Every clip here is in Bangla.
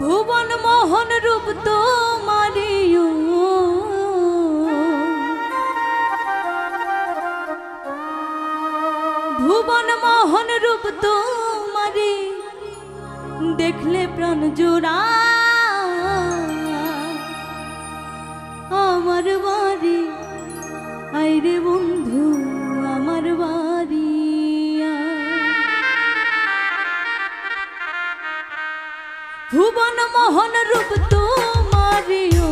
ভুবন মোহন রূপ তো মারিও ভুবন মোহন রূপ তো মারি দেখলে প্রাণ জোড়া। আমার বাড়ি, আইরে বন্ধু। ভুবন মোহন রূপ তোমারিও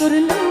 করলো